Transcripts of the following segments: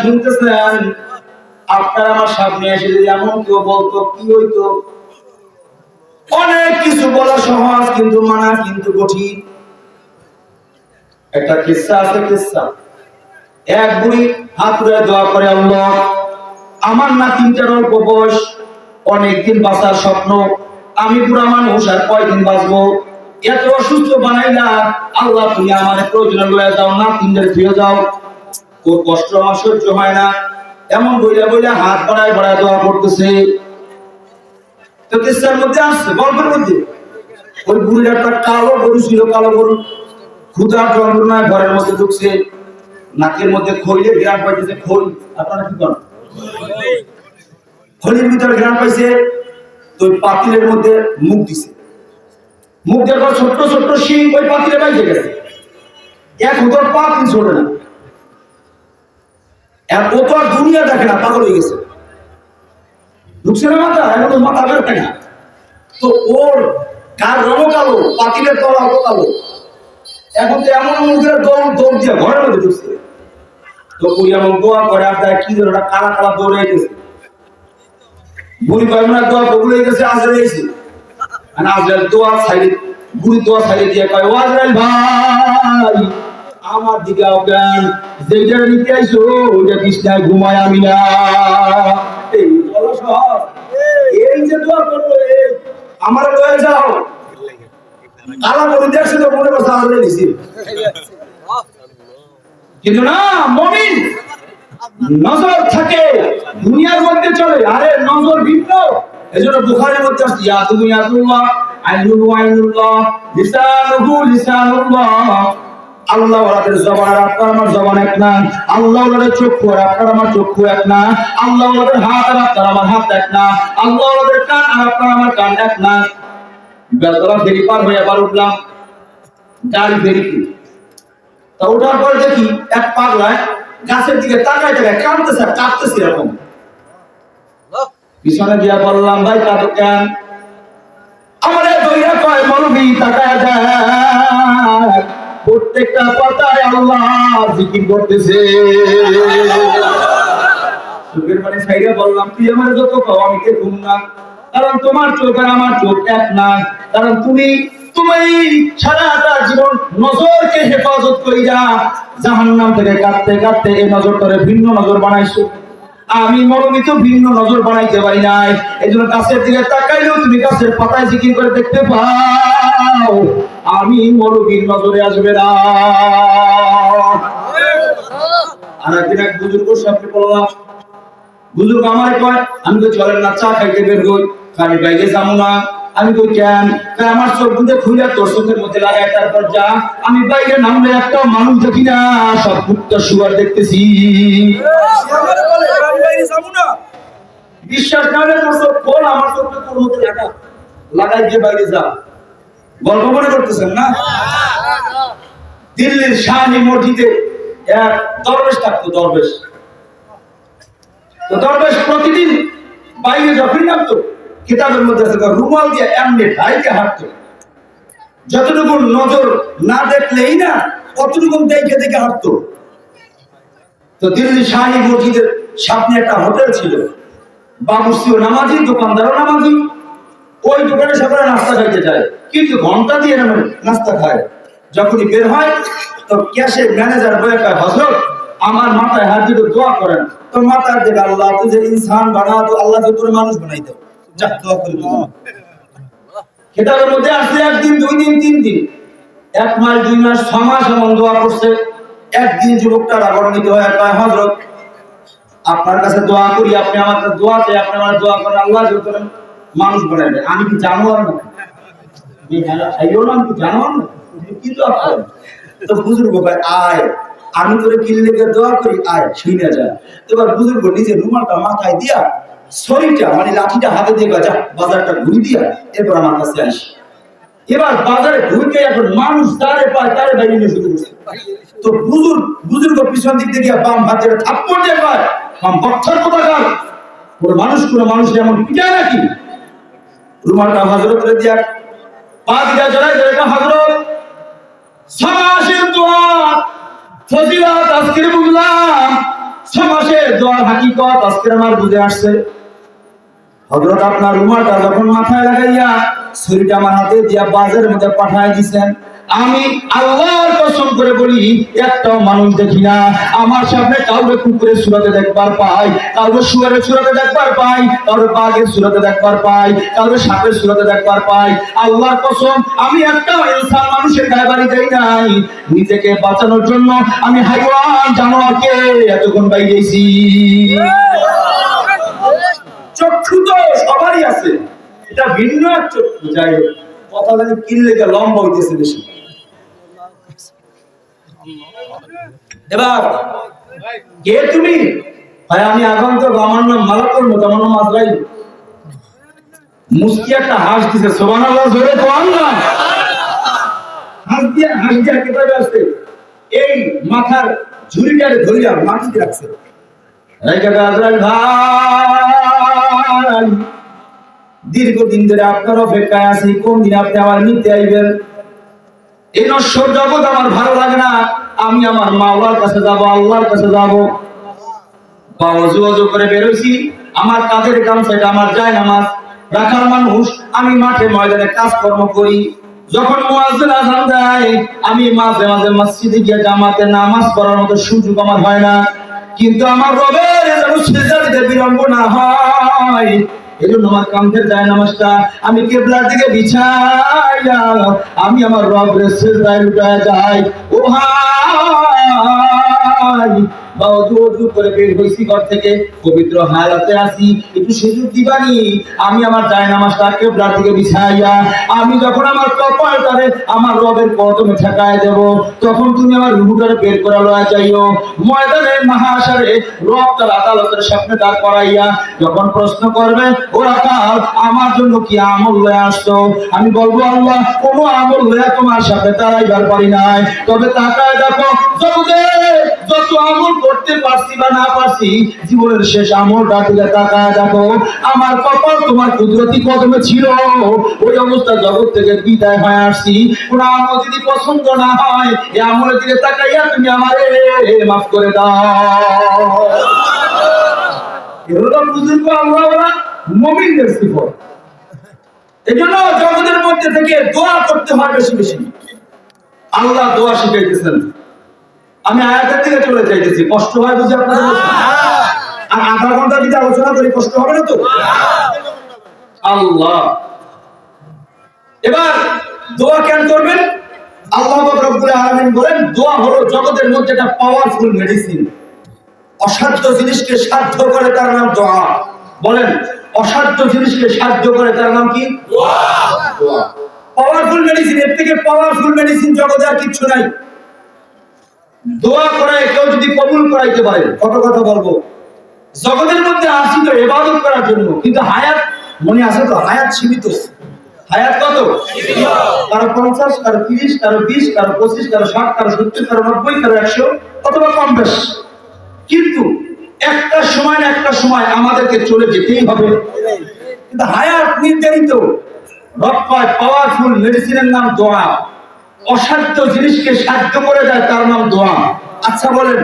শুনতেছেন? আপনার সামনে এসে যদি এমন কেউ বলতো, কি হইতো? অনেক কিছু বলা সহজ, কিন্তু মানা কিন্তু কঠিন। একটা কিস্সা আছে কিস্সা এক বুড়ি হাত দোয়া করে আমার না তিনটার অল্প বয়স। অনেকদিন বাঁচার স্বপ্ন। আমি পুরা মানুষ আর কয়দিন বাঁচবো? এত অসুস্থ বানাই না আল্লাহ তুমি আমার প্রয়োজন লয়ে দাও না তিনটার ফিরে যাও। ওর কষ্ট আমার সহ্য হয় না। এমন বইলা বইলা হাত বাড়ায় বাড়ায় দোয়া করতেছে। তো কিস্সার মধ্যে আসছে, গল্পের মধ্যে। ওই বুড়ির একটা কালো গরু ছিল, কালো গরু। ক্ষুধা যন্ত্রণায় ঘরের মধ্যে ঢুকছে। নাকের মধ্যে খইলে গ্রাম পাইতেছে খই। আপনারা কি করেন? খলির ভিতরে গ্রাম পাইছে, তো পাতিলের মধ্যে মুখ দিছে। মুখ দেওয়ার ছোট্ট ছোট্ট শিং ওই পাতিলে বাইরে গেছে। এক হুতর পাতিল ছোটে না। আর ও তো আর দুনিয়া দেখে না, পাগল হয়ে গেছে। ঢুকছে না মাথা এখন মাথা বের না। তো ওর কার রঙ কালো, পাতিলের তলা অত কালো। এখন তো এমন এমন করে দম দম দিয়ে ঘরের মধ্যে ঢুকছে। তো ওই এমন দোয়া করে, আর কি যেন কালা কালা দৌড়ে গেছে কয়েকবার দোয়া কবুল হয়ে গেছে দোয়া দোয়া দিয়ে কয় ভাই, আমার দিকে অজ্ঞান যেটা নিতে আইসো ওইটা কৃষ্ণায় ঘুমায় আমি না। এই বলো এই যে দোয়া আমার লয়ে যাও। এসে কিন্তু না, মমিন নজর থাকে, দুনিয়ার মধ্যে চলে। আরে, নজর ভিন্ন। এজন্য বুখারীর মধ্যে আইনুহু আইনুল্লাহ লিসানুহু লিসানুল্লাহ। আল্লাহ জবান আপনার, আমার জবান এক না। আল্লাহ চক্ষু আর আপনার, আমার চক্ষু এক না। আল্লাহ হাত আর আপনার, আমার হাত এক না। আল্লাহ কান আর আপনার, আমার কান এক না। বেলতলা ফেরি পার হয়ে আবার উঠলাম। গাড়ি ফেরি তা ওঠার পর দেখি এক পাগলায় গাছের দিকে তাকায় তাকায় কাঁদতেছে কাঁদতেছে এরকম। পিছনে গিয়া বললাম ভাই কাঁদো কেন? আমারে দইরা কয় মরবি তাকায় দেখ প্রত্যেকটা পাতায় আল্লাহ জিকির করতেছে। চোখের পানি সাইডে বললাম তুই আমার যত কও আমি কে ঘুম না? কারণ তোমার চোখ আর আমার চোখ এক না। কারণ তুমি তুমি সারাটা জীবন নজরকে হেফাজত করি যা জাহান্নাম থেকে কাটতে কাটতে এই নজরটারে ভিন্ন নজর বানাইছো। আমি মরমি তো ভিন্ন নজর বানাইতে পারি নাই। এই জন্য গাছের দিকে তাকাইলেও তুমি গাছের পাতায় জিকির করে দেখতে পাও। আমি মরবির নজরে আসবে না। আর একদিন এক বুজুর্গ সামনে বললাম, বুজুর্গ আমার কয়, আমি তো চলেন না চা খাইতে বের হই। খালি বাইরে যাব না। আমি কই, কেন? আমার চোখ দুটো খুলে তোর চোখের মধ্যে লাগায় তারপর যা। আমি বাইরে নামলে একটা মানুষ দেখি না, সব কুত্তা শুয়ার দেখতেছি। বিশ্বাস না হলে তোর চোখ খোল, আমার চোখটা তোর মধ্যে লাগা লাগাই দিয়ে বাইরে যা। গল্প মনে করতেছেন না? দিল্লির শাহী মসজিদে এক দরবেশ থাকতো, দরবেশ। তো দরবেশ প্রতিদিন বাইরে যখন নামতো কিতাবের মধ্যে আছে রুমাল দিয়ে এমনি ঢাইকে হাঁটতো। যতটুকু নজর না দেখলেই না অতটুকু দেখে দেখে হাঁটতো। তো দিল্লি শাহী মসজিদের সামনে একটা হোটেল ছিল। বাবুসিও নামাজি, দোকানদারও নামাজি। ওই দোকানে সবাই নাস্তা খাইতে যায়। কিন্তু ঘণ্টা দিয়ে নাস্তা খায়। যখনই বের হয়, তো ক্যাশে ম্যানেজার বলে কয়, হজরত, আমার মাথায় হাত দিয়ে দোয়া করেন। তো মাথার দিকে আল্লাহ, তুই যে ইনসান বানা তো আল্লাহ তো তোর মানুষ বানাই দাও। যা দোয়া করে দিলাম কেতাবের মধ্যে আসছে একদিন দুই দিন তিন দিন। এক মাস দুই মাস ছ মাস এমন দোয়া করছে। একদিন যুবকটা হয়ে কয় হজরত আপনার কাছে দোয়া করি আপনি আমার দোয়া চাই আপনি আমার দোয়া করেন আল্লাহ করেন মানুষ বানাই দেয়। আমি কি জানোয়ার না? হ্যাঁ- না আমি কি জানোয়ার না? কি দোয়া করেন তো বুজুর্গ ভাই আয় আমি তোরে কিনলে দোয়া করি আয় শুনে যায় এবার বুজুর্গ নিজে রুমালটা মাথায় দিয়া শরীরটা মানে লাঠিটা হাতে দিয়ে যা, বাজারটা ঘুরি দিয়া, এরপর আমার কাছে আসি এবার বাজারে ঢুকে এখন মানুষ তারে পায়, তারে বাইরে শুরু করছে। তো বুজুর্গ বুজুর্গ পিছন দিক থেকে বাম হাতে থাপ্পড় দিয়ে পায় বাম পথর কোথাকার? কোন মানুষ কোন মানুষ যেমন পিটায় নাকি? রুমালটা হজরত দিয়া, পা দিয়া জড়াই জড়াই হজরত সমাসের দোয়া, ফজিলত আজকের বুঝলাম। সমাসের দোয়ার হাকিকত আজকের আমার বুঝে আসছে। হজরত আপনার রুমালটা যখন মাথায় লাগাইয়া ছুরিটা আমার হাতে দিয়া বাজের মধ্যে পাঠায় দিছেন, আমি আল্লাহর কসম করে বলি, একটাও মানুষ দেখি না। আমার সামনে কাউকে কুকুরের সুরাতে দেখবার পাই, কাউকে শুয়ারের সুরাতে দেখবার পাই, কাউকে বাঘের সুরাতে দেখবার পাই, কাউকে সাপের সুরাতে দেখবার পাই। আল্লাহর কসম, আমি একটাও ইনসান মানুষের বাড়ি দেই নাই। নিজেকে বাঁচানোর জন্য আমি হাইওয়ান জানোয়ারকে এতক্ষণ বাইরেছি। চক্ষু তো সবারই আছে। এটা ভিন্ন এক চক্ষু, যাই হোক। কথা কিনলে লম্বা হইতেছে বেশি এবার, কে তুমি? ভাই, আমি আমার নাম আমার নাম আজরাইল। একটা হাঁস দিছে সোবান আল্লাহ দিয়া দিয়া আসছে? এই মাথার ঝুড়িটারে ধরিয়া মাটিতে রাখছে। রেখে আজরাইল ভাই। দীর্ঘদিন ধরে আপনার অপেক্ষায় আছি কোন দিন আপনি আমার নিতে আইবেন? এই নশ্বর জগৎ আমার ভালো লাগে না। আমি আমার মাওলার কাছে যাব, আল্লাহর কাছে যাব। করে আমার কাজের আমার যায় নামাজ রাখার মানুষ, আমি মাঠে ময়দানে কাজকর্ম করি। যখন মুয়াজ্জিন আযান দেয়, আমি মাঝে মাঝে মসজিদে গিয়ে জামাতে নামাজ পড়ার মতো সুযোগ আমার হয় না। কিন্তু আমার রবের যেন বিলম্ব না হয়। এজন্য আমার কান্ধের দায় নামাজটা আমি কেবলার দিকে বিছাইয়া আমি আমার রবের সেজদায় লুটায় যাই। ও ভাই বাবা জোর করে বের হইছি ঘর থেকে, পবিত্র হালাতে আসি একটু সুযোগ দিবানি? আমি আমার দিকে বিছাইয়া, আমি যখন আমার আমার রবের কদমে ঠেকায় দেব, তখন তুমি আমার রুহুটারে বের করে লয়া ময়দানে রব তার আদালতের সামনে দাঁড় করাইয়া যখন প্রশ্ন করবে, ও আকাল, আমার জন্য কি আমল লয়ে আসছো? আমি বলব, আল্লাহ, কোনো আমল লয়ে তোমার সাথে দাঁড়াইবার পারি নাই। তবে তাকায় দেখো যত আমল করতে পারছি বা না পারছি, জীবনের শেষ আমলটা দিলে তাকায় দেখো। আমার কপাল তোমার কুদরতি কদমে ছিল। ওই অবস্থা জগৎ থেকে বিদায় হয়ে আসছি। কোন আমল যদি পছন্দ না হয়, এই আমলের দিকে তাকাইয়া তুমি আমারে মাফ করে দাও। এগুলো বুজুর্গ ওরা মমিনদের সিফত। এজন্য জগতের মধ্যে থেকে দোয়া করতে হয় বেশি বেশি। আল্লাহ দোয়া শিখাইতেছেন। আমি আয়াতের দিকে চলে যাইতেছি। কষ্ট হয় বুঝি আপনাদের আর আধা ঘণ্টা যদি আলোচনা করি কষ্ট হবে না তো? আল্লাহ। এবার দোয়া কেন করবেন? আল্লাহ রব্বুল আলামিন বলেন দোয়া হলো জগতের মধ্যে একটা পাওয়ারফুল মেডিসিন অসাধ্য জিনিসকে সাধ্য করে তার নাম দোয়া। বলেন অসাধ্য জিনিসকে সাধ্য করে তার নাম কি? দোয়া। পাওয়ারফুল মেডিসিন এর থেকে পাওয়ারফুল মেডিসিন জগতে আর কিচ্ছু নাই। দোয়া করায় কেউ যদি কবুল করাইতে পারে, কত কথা বলব? জগতের মধ্যে আসি তো এবাদত করার জন্য, কিন্তু হায়াত, মনে আছে তো, হায়াত সীমিত। হায়াত কত? কারও পঞ্চাশ, কারও তিরিশ, কারও বিশ, কারও পঁচিশ, কারও ষাট, কারও সত্তর, কারও নব্বই, কারও একশো, অথবা কম বেশ। কিন্তু একটা সময় না একটা সময় আমাদেরকে চলে যেতেই হবে। কিন্তু হায়াত নির্ধারিত। রক্ষায় পাওয়ারফুল মেডিসিনের নাম দোয়া। অসাধ্য জিনিসকে সাধ্য করে দেয় তার নাম দোয়া। আচ্ছা বলেন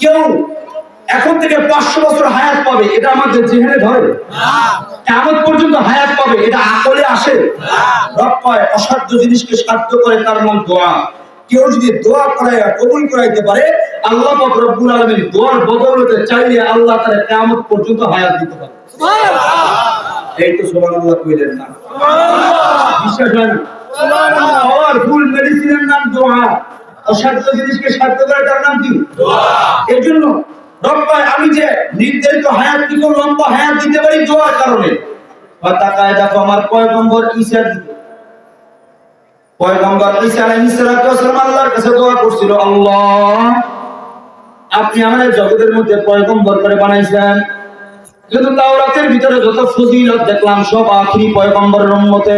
কেউ এখন থেকে পাঁচশো বছর হায়াত পাবে এটা আমাদের জেহেনে ধরে। কেমন পর্যন্ত হায়াত পাবে এটা আকলে আসে। রক্ষায় অসাধ্য জিনিসকে সাধ্য করে তার নাম দোয়া। কেউ যদি দোয়া করাইয়া কবুল করাইতে পারে আল্লাহ পাক রব্বুল আলামিন দোয়ার বদলতে চাইলে আল্লাহ তাআলা কিয়ামত পর্যন্ত হায়াত দিতে পারে এই তো সুবহানাল্লাহ কইলেন না। বিশ্বাস হয় না? পাওয়ারফুল মেডিসিনের নাম দোয়া। অসাধ্য জিনিসকে সাধ্য করে তার নাম কি? এর জন্য রব্বায় আমি যে নির্ধারিত হায়াত থেকে লম্বা হায়াত দিতে পারি দোয়ার কারণে। বা তাকায় দেখো আমার পয়গম্বর ঈসা দিতে পয়গম্বর ঈসা আলাইহিস সালাতু আল্লাহর কাছে দোয়া করছিল আল্লাহ আপনি আমাদের জগতের মধ্যে পয়গম্বর করে বানাইছেন। কিন্তু তাওরাতের ভিতরে যত ফজিলত দেখলাম সব আখিরি পয়গম্বরের উম্মতে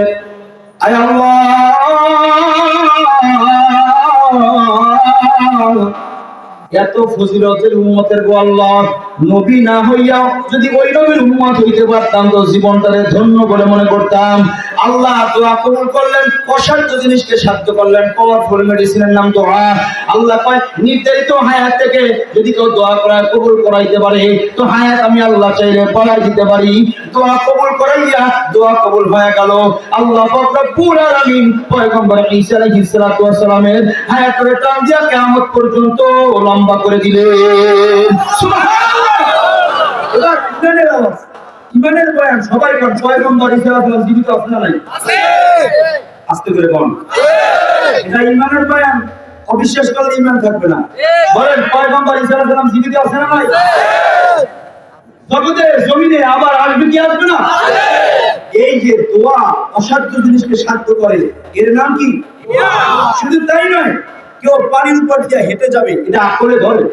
এত ফজিলতের উম্মতের গো আল্লাহ, নবী না হইয়া যদি ওই নবীর উম্মত হইতে পারতাম, তো জীবনটারে ধন্য বলে মনে করতাম। আল্লাহ দোয়া কবুল করলেন অসাধ্য জিনিসকে সাধ্য করলেন পাওয়ারফুল মেডিসিনের নাম দোয়া। আল্লাহ কয় নির্ধারিত হায়াত থেকে যদি কেউ দোয়া করায়, কবুল করাইতে পারে, তো হায়াত আমি আল্লাহ চাইলে বাড়াই দিতে পারি। দোয়া কবুল করাইয়া দোয়া কবুল হয়ে গেল। আল্লাহ রব্বুল আলামিন পয়গম্বর ঈসা আলাইহিস সালাতু ওয়াস সালামের হায়াতের পর্যন্ত লম্বা করে দিলেন। সুবহানাল্লাহ! এবার আওয়াজ। ইমানের বয়ান সবাই কর পয়গম্বর আলাইহিস জীবিত আছে না নাই? আস্তে করে বল। এটা ইমানের বয়ান অবিশ্বাস করলে ইমান থাকবে না। বলেন পয়গম্বর ঈসা আলাইহিস সালাম জীবিত আছে না নাই? জগতে জমিনে আবার আসবে কি আসবে না? এই যে দোয়া অসাধ্য জিনিসকে সাধ্য করে এর নাম কি? শুধু তাই নয় কেউ পানির উপর দিয়ে হেঁটে যাবে এটা আকলে ধরে।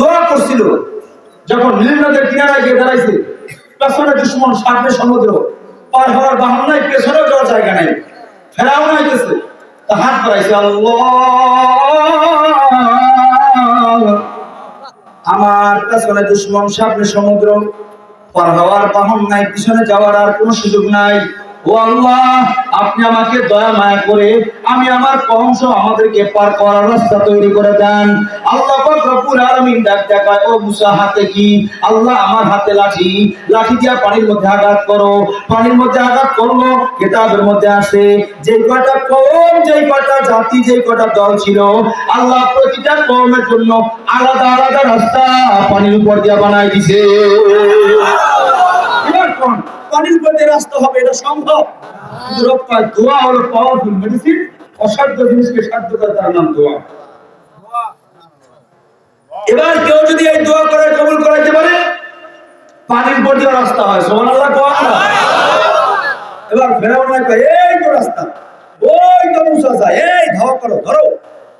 রব করছিল। যখন নীল নদের কিনারায় গিয়ে দাঁড়াইছে পেছনে দুশ্মন সামনে সমুদ্র পার হওয়ার বাহন নাই পেছনেও যাওয়ার জায়গা নাই। ফেরাও নাইতেছে তা হাত বাড়াইছে, আল্লাহ! দুশ্মন সামনে সমুদ্র পার হওয়ার বাহন নাই পিছনে যাওয়ার আর কোনো সুযোগ নাই। ও আল্লাহ, আপনি আমাকে দয়া মায়া করে আমি আমার আমাদেরকে পার করার রাস্তা তৈরি করে দেন। আল্লাহ আলামিন ডাক দেখায়, ও মুসা, হাতে কি? আল্লাহ আমার হাতে লাঠি। লাঠি পানির মধ্যে আঘাত করো। পানির মধ্যে আঘাত করল, কিতাবের মধ্যে আসে যে কয়টা কম যে কয়টা জাতি যে কয়টা দল ছিল, আল্লাহ প্রতিটা কমের জন্য আলাদা আলাদা রাস্তা পানির উপর দিয়া বানাই দিছে। পানির দিয়ে রাস্তা হবে, এটা সম্ভব। দোয়া হলো পাওয়ারফুল মেডিসিন অসাধ্য জিনিসকে সাধ্য করে তার নাম দোয়া এবার কেউ যদি এই দোয়া করে কবুল করাইতে পারে, পানির উপর দিয়ে রাস্তা হয় সোমান আল্লাহ কোয়া এবার ফেরাও না কয় এই তো রাস্তা, ওই তো মুসা যায় এই ধাওয়া করো, ধরো।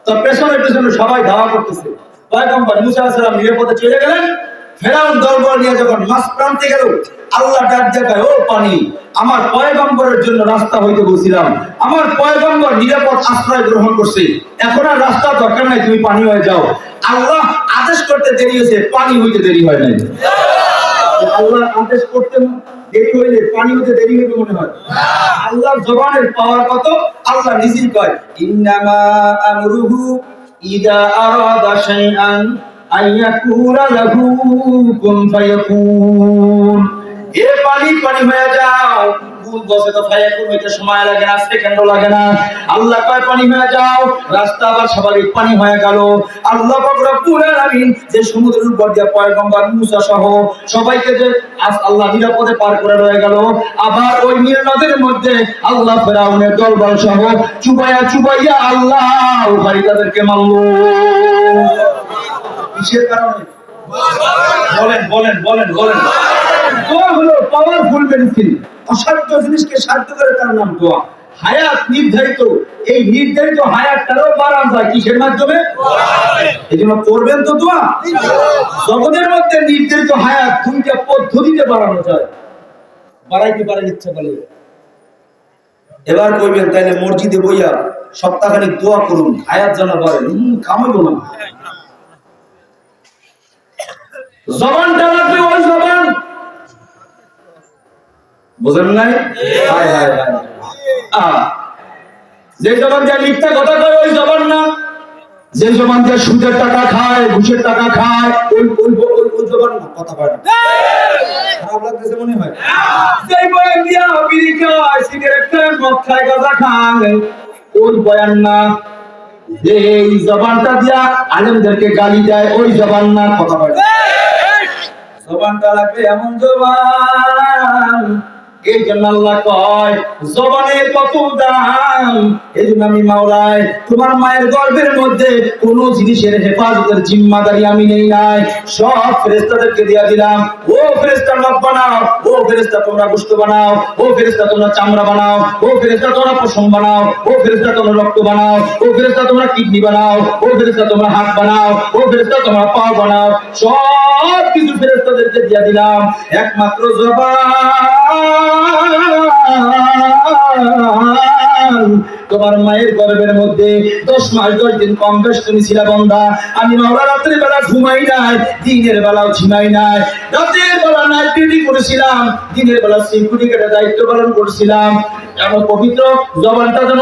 তো পেছনে পেছনে সবাই ধাওয়া করতেছে। পয়গম্বর মুসা আলাইহিস সালাম নিরাপদে চলে গেলেন। ফেরাউন দরবার নিয়ে যখন মাছ প্রান্তে গেল, আল্লাহ ডাক দেখায় ও পানি, আমার পয়গম্বরের জন্য রাস্তা হইতে বলছিলাম। আমার পয়গম্বর নিরাপদ আশ্রয় গ্রহণ করছে। এখন আর রাস্তা দরকার নাই, তুমি পানি হয়ে যাও। আল্লাহ আদেশ করতে দেরি হয়েছে, পানি হইতে দেরি হয় নাই। আল্লাহ আদেশ করতে দেরি হইলে পানি হতে দেরি হইবে মনে হয়। আল্লাহ জবানের পাওয়ার কত? আল্লাহ নিজেই কয়, ইন্নামা আমরুহু ইদা আরাদা শাইআন পানি হয়ে যাও। বসে তো লাগে লাগে না। আল্লাহ পানি হয়ে যাও। রাস্তা আবার স্বাভাবিক পানি হয়ে গেল। আল্লাহ যে সমুদ্রের উপর দিয়ে পয়গম্বর মুসা সহ সবাইকে যে আল্লাহ নিরাপদে পার করে রয়ে গেল, আবার ওই নীল মধ্যে আল্লাহ ফেরাউনের দলবল সহ চুবাইয়া চুবাইয়া আল্লাহ তাদেরকে মারলো। কিসের কারণে? বলেন বলেন বলেন বলেন। দোয়া হলো পাওয়ারফুল মেডিসিন অসাধ্য জিনিসকে সাধ্য করে তার নাম দোয়া। হায়াত নির্ধারিত। এই নির্ধারিত হায়াতটারও বাড়ানো যায় কিসের মাধ্যমে? এই জন্য করবেন তো দোয়া। জগতের মধ্যে নির্ধারিত হায়াত দুইটা পদ্ধতিতে বাড়ানো যায়। বাড়াইতে পারেন ইচ্ছা করলে। এবার কইবেন, তাইলে মসজিদে বইয়া সপ্তাহখানিক দোয়া করুন। হায়াত জানা পারেন কামাইব না। জবানটা যে জবান যে সুদের টাকা খায়, ঘুষের টাকা খায় না যে এই জবানটা দিয়া আলেমদেরকে গালি দেয়, ওই জবান না, কথা না। জবানটা লাগবে এমন জবান। তোমার চামড়া বানাও। ও তোমরা পশম বানাও। ও তোমরা রক্ত বানাও। ও ফেরেস্তা তোমরা কিডনি বানাও। ও ফেরেস্তা তোমরা হাত বানাও। ও ফেরেস্তা তোমরা পা বানাও। সব কিছু ফেরেস্তাদেরকে দিয়া দিলাম। একমাত্র জবান তোমার মায়ের গর্বের মধ্যে দশ মাস, দশ দিন কম বেশ তুমি ছিলা বন্ধা। আমি মাওলা বেলা ঘুমাই নাই, দিনের বেলাও ঝিমাই নাই। রাতের বেলা নাইট ডিউটি করেছিলাম, দিনের বেলা সিকিউরিটি কেটে দায়িত্ব পালন করছিলাম। এমন পবিত্র জবানটা যেন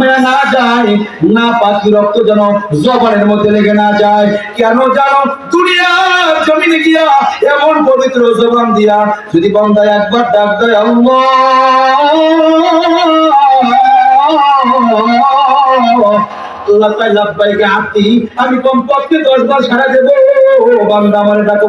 হয়ে না যায়, না পাখি রক্ত যেন জবানের মধ্যে লেগে না যায়। কেন জানো? দুনিয়ার জমিনে গিয়া এমন পবিত্র জবান দিয়া যদি বন্ধা একবার ডাক দেয় আমি কমপক্ষে দশ বার সারা দেবো। বান্দা আমার ডাকো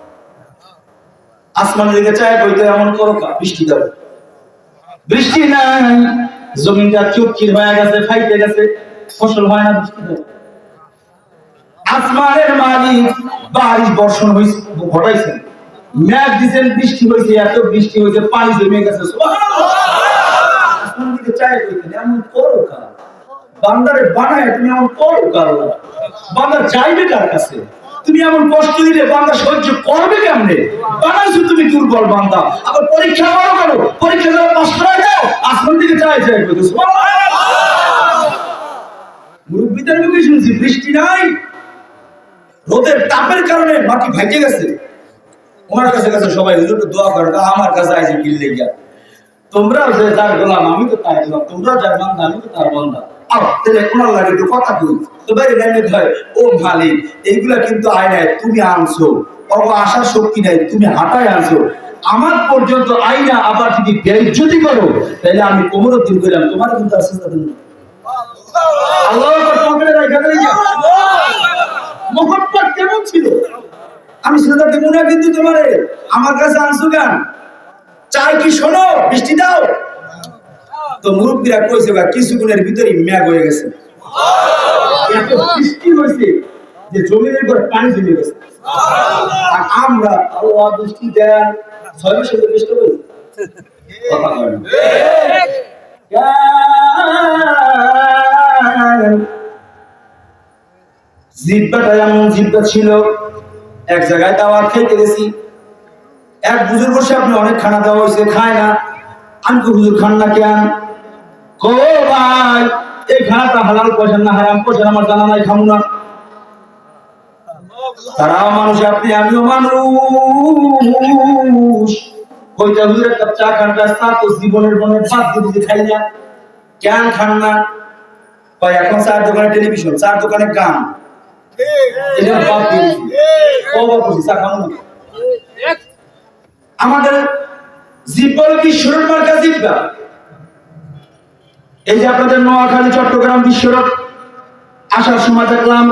আসমানের দিকে চায় কইতে এমন করো বৃষ্টি দাও। বৃষ্টি নাই, জমিনটা চুপচির হয়ে গেছে ফাইতে গেছে, ফসল হয় না, বৃষ্টি দাও আসমানের মালিক বারিশ বর্ষণ হইছে ঘটাইছেন মেঘ দিছেন, বৃষ্টি হয়েছে এত বৃষ্টি হয়েছে পানি জমে গেছে করো বান্দারে বানায় তুমি এমন করো কা আল্লাহ। বান্দা চাইবে কার কাছে? তুমি এমন কষ্ট দিলে বান্দা সহ্য করবে কেমনে? বানাইছো তুমি দুর্বল বান্দা। আবার পরীক্ষা করো করো পরীক্ষা যারা পাস করাই দাও, আসমান দিকে চাই চাই মুরব্বীদের মুখে শুনছি, বৃষ্টি নাই? রোদের তাপের কারণে মাটি ভাইটে গেছে। ওনার কাছে কাছে সবাই, হুজুর দোয়া করেন আমার কাছে আইছে কিনলে গিয়া তোমরা যে যার গোলাম, আমি তো তাই গোলাম। তোমরা যার বান্দা, আমি তো তার বান্দা। লাগে, একটু কথা তো ও এইগুলা কিন্তু আয় তুমি আনছো। আশার শক্তি নাই, তুমি হাঁটায় আনছো। আমার পর্যন্ত আইনা আবার যদি বেজ্জতি করো, তাহলে আমি কোমর দিন করলাম তোমার কিন্তু কেমন ছিল? আমি সেটা কিন্তু তোমারে। আমার কাছে আনছো কেন? চাই কি শোনো, বৃষ্টি দাও। তো মুরব্বীরা কইছে বা কিছুক্ষণের ভিতরে ম্যাগ হয়ে গেছে। এত বৃষ্টি হয়েছে যে জমিনের উপর পানি জমে গেছে। আর আমরা আল্লাহ বৃষ্টি দেন ছয় মাসে বৃষ্টি। কেন? জিব্বাটা এমন জিব্বা ছিল এক জায়গায় দাওয়াত খেতে গেছি। এক বুজুর্গ আপনি অনেক খানা দেওয়া হয়েছে খায় না। আমি তো হুজুর খান না কেন? কো ভাই হালাল না, হারাম আমার জানা নাই, খামু না। তারাও মানুষ আপনি, আমিও মানুষ। কইটা হুজুর, একটা চা খান চা তো জীবনের মনে দিতে খাই না, কেন খান না? কয় এখন চার দোকানে টেলিভিশন চার দোকানে গান। আমাদের জিব্বল বিশ্বরোড মার্কা জিব্বা? এই যে আপনাদের নোয়াখালী, চট্টগ্রাম বিশ্বরোড, আসার সময় দেখলাম,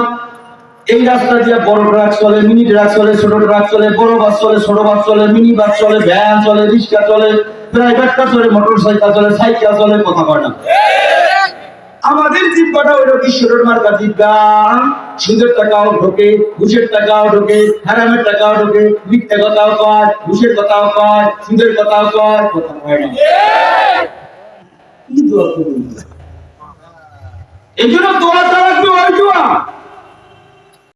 এই রাস্তা দিয়ে বড় ট্রাক চলে, মিনি ট্রাক চলে, ছোট ট্রাক চলে, বড় বাস চলে, ছোট বাস চলে, মিনি বাস চলে, ভ্যান চলে, রিক্সা চলে প্রাইভেট কার চলে মোটর সাইকেল চলে সাইকেল চলে, কথা কয় না। আমাদের জিব্বাটা হলো বিশ্বরোড মার্কা জিব্বা। সুদের টাকাও ঢোকে, ঘুষের টাকাও ঢোকে, হারামের টাকাও ঢোকে, মিথ্যে কথাও কয়, ঘুষের কথাও কয়, সুদের কথাও কয়, কথা কয় না। কি দোয়া করবেন এই জন্য দোয়া ছাড়া কি হয় দোয়া।